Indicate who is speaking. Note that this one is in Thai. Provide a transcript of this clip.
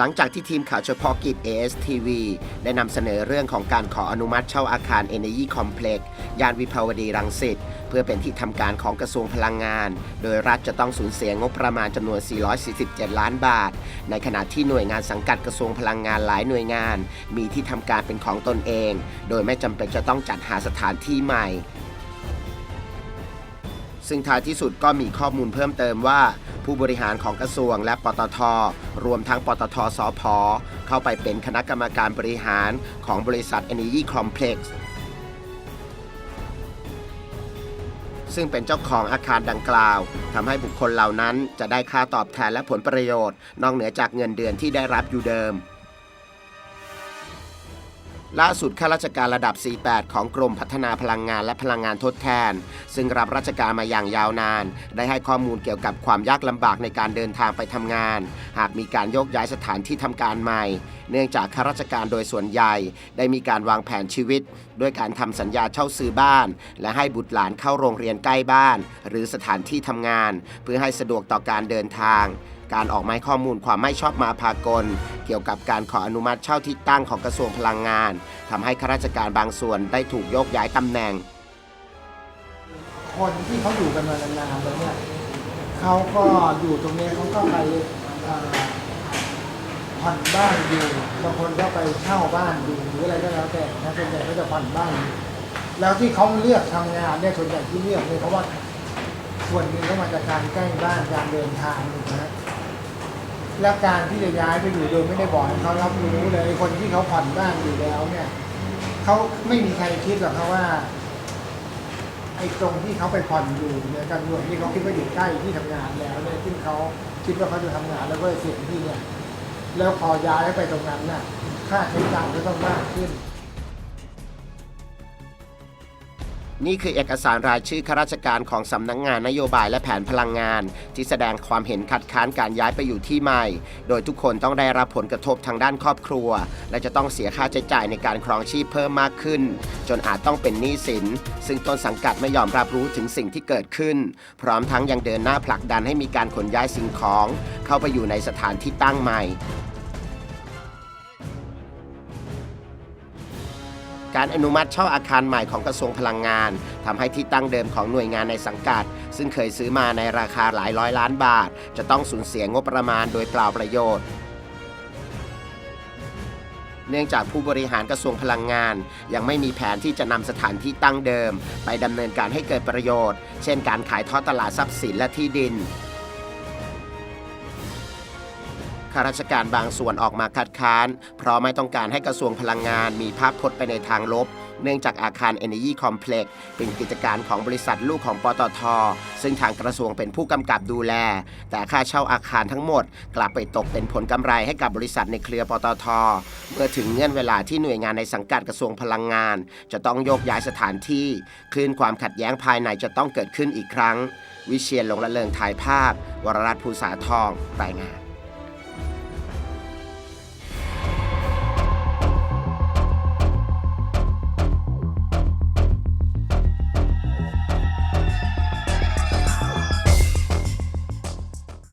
Speaker 1: หลังจากที่ทีมข่าวเฉพาะกิจ ASTV ได้นำเสนอเรื่องของการขออนุมัติเช่าอาคาร Energy Complex ย่านวิภาวดีรังสิตเพื่อเป็นที่ทำการของกระทรวงพลังงาน โดยรัฐจะต้องสูญเสียงบประมาณจำนวน 447 ล้านบาท ในขณะที่หน่วยงานสังกัดกระทรวงพลังงานหลายหน่วยงาน มีที่ทำการเป็นของตนเอง โดยไม่จำเป็นจะต้องจัดหาสถานที่ใหม่ ซึ่งท้ายที่สุดก็มีข้อมูลเพิ่มเติมว่า ผู้บริหารของกระทรวงและปตท รวมทั้งปตทสพเข้าไปเป็นคณะกรรมการบริหารของบริษัท Energy Complex ซึ่งเป็นเจ้าของอาคารดังกล่าวทำให้บุคคลเหล่านั้นจะได้ค่าตอบแทนและผลประโยชน์ นอกเหนือจากเงินเดือนที่ได้รับอยู่เดิม ล่าสุดข้าราชการระดับ 48 ของกรมพัฒนาพลังงานและพลังงานทดแทน ซึ่งรับราชการมาอย่างยาวนาน ได้ให้ข้อมูลเกี่ยวกับความยากลำบากในการเดินทางไปทำงาน หากมีการโยกย้ายสถานที่ทำการใหม่ เนื่องจากข้าราชการโดยส่วนใหญ่ ได้มีการวางแผนชีวิต ด้วยการทำสัญญาเช่าซื้อบ้าน และให้บุตรหลานเข้าโรงเรียนใกล้บ้าน หรือสถานที่ทำงาน เพื่อให้สะดวกต่อการเดินทาง การออกหมายข้อมูลความไม่ชอบมาพากล เกี่ยวกับการขออนุมัติเช่าที่ตั้งของกระทรวงพลังงานทำให้ข้าราชการบางส่วนได้ถูกโยกย้ายตำแหน่ง
Speaker 2: คนที่เขาอยู่กันมานานๆแล้วเนี่ยเขาก็อยู่ตรงนี้เขาก็ไปผ่อนบ้านอยู่บางคนก็ไปเช่าบ้านอยู่หรืออะไรก็แล้วแต่นะส่วนใหญ่ก็จะผ่อนบ้านอยู่แล้วที่เขาเลือกทำงานเนี่ยส่วนใหญ่ที่เลือกเนี่ยเพราะว่าส่วนหนึ่งก็มาจากการใกล้บ้านการเดินทางถูกไหม และการที่จะย้ายไปอยู่โดยไม่ได้บอกให้เขารับรู้เลยคนที่เขาผ่อนบ้านอยู่แล้วเนี่ยเขาไม่มีใครคิดหรอกครับว่า ไอ้ตรงที่เขาไปผ่อนอยู่เนี่ยการวมที่เขาคิดว่าอยู่ใกล้ที่ทำงานแล้วเนี่ยที่เขาคิดว่าเขาจะทำงานแล้วก็เสียงที่เนี่ย แล้วพอย้ายไปตรงนั้นน่ะค่าใช้จ่ายก็ต้องมากขึ้น
Speaker 1: นี่คือเอกสารรายชื่อข้าราชการของสำนักงงานนโยบายและแผนพลังงาน ที่แสดงความเห็นคัดค้านการย้ายไปอยู่ที่ใหม่ โดยทุกคนต้องได้รับผลกระทบทางด้านครอบครัว และจะต้องเสียค่าใช้จ่ายในการครองชีพเพิ่มมากขึ้น จนอาจต้องเป็นหนี้สิน ซึ่งต้นสังกัดไม่ยอมรับรู้ถึงสิ่งที่เกิดขึ้น พร้อมทั้งยังเดินหน้าผลักดันให้มีการขนย้ายสิ่งของ เข้าไปอยู่ในสถานที่ตั้งใหม่ การอนุมัติเช่าอาคารใหม่ของกระทรวงพลังงานทำให้ที่ตั้งเดิมของหน่วยงานในสังกัด ซึ่งเคยซื้อมาในราคาหลายร้อยล้านบาท จะต้องสูญเสียงบประมาณโดยเปล่าประโยชน์เนื่องจากผู้บริหารกระทรวงพลังงาน ยังไม่มีแผนที่จะนำสถานที่ตั้งเดิม ไปดำเนินการให้เกิดประโยชน์ เช่นการขายทอดตลาดทรัพย์สินและที่ดิน ข้าราชการบางส่วนออกมาคัดค้าน เพราะไม่ต้องการให้กระทรวงพลังงานมีภาพพจน์ไปในทางลบ เนื่องจากอาคาร Energy Complex เป็นกิจการของบริษัทลูกของปตท ซึ่งทางกระทรวงเป็นผู้กำกับดูแล แต่ค่าเช่าอาคารทั้งหมด กลับไปตกเป็นผลกำไรให้กับบริษัทในเครือปตท เมื่อถึงเงื่อนเวลาที่หน่วยงานในสังกัดกระทรวงพลังงาน จะต้องโยกย้ายสถานที่คลื่นความขัดแย้งภายในจะต้องเกิดขึ้นอีกครั้ง วิเชียนหลงละเลิงถ่ายภาพ วรรัตน์ภูษาทองรายงาน